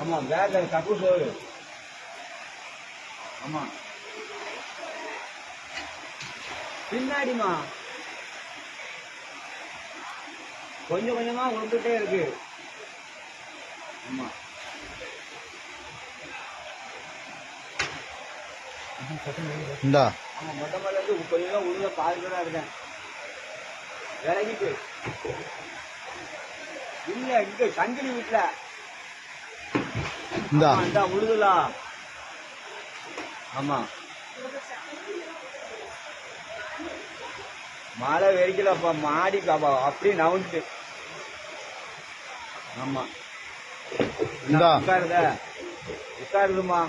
ஆமா பேக்ல தப்பு சோறு. ஆமா. பின்னாடிமா கொஞ்சம் கொஞ்சமா விழுந்துட்டே இருக்கு. ஆமா. இந்தா. ஆமா மொட்டை மேல இருந்து கொஞ்சம் தான் உள்ள பாதுகாப்பா இருக்கேன். இறங்கிட்டு இல்ல இங்க சங்கிலி வீட்டுல இந்தா. இந்த உழுதுலா. ஆமா. மழை வெறிக்கலப்பா மாடி காப்பா அப்படியே நவுந்துட்டு ஆமா. இந்தா. உட்காருத உட்காருதுமா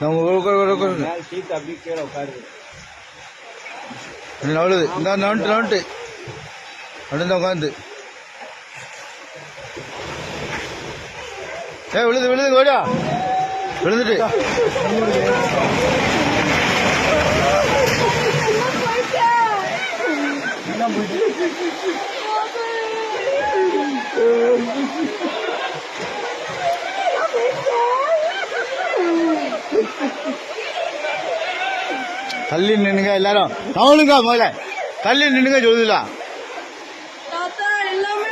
நம்ம உட்காரு உட்காரு உட்காரு. மேல சீட் அப்படியே கீழே உட்காருது நவளுது. இந்த நவன்ட்டு நவன்ட்டு அப்படியே உட்காந்து. ஏ விழுது விழுது ஓடியா விழுந்துட்டு. தள்ளி நின்னுங்க எல்லாரும். நவனுங்க முதல்ல. தள்ளி நின்னுங்க சொல்லுதுல தாத்தா எல்லாமே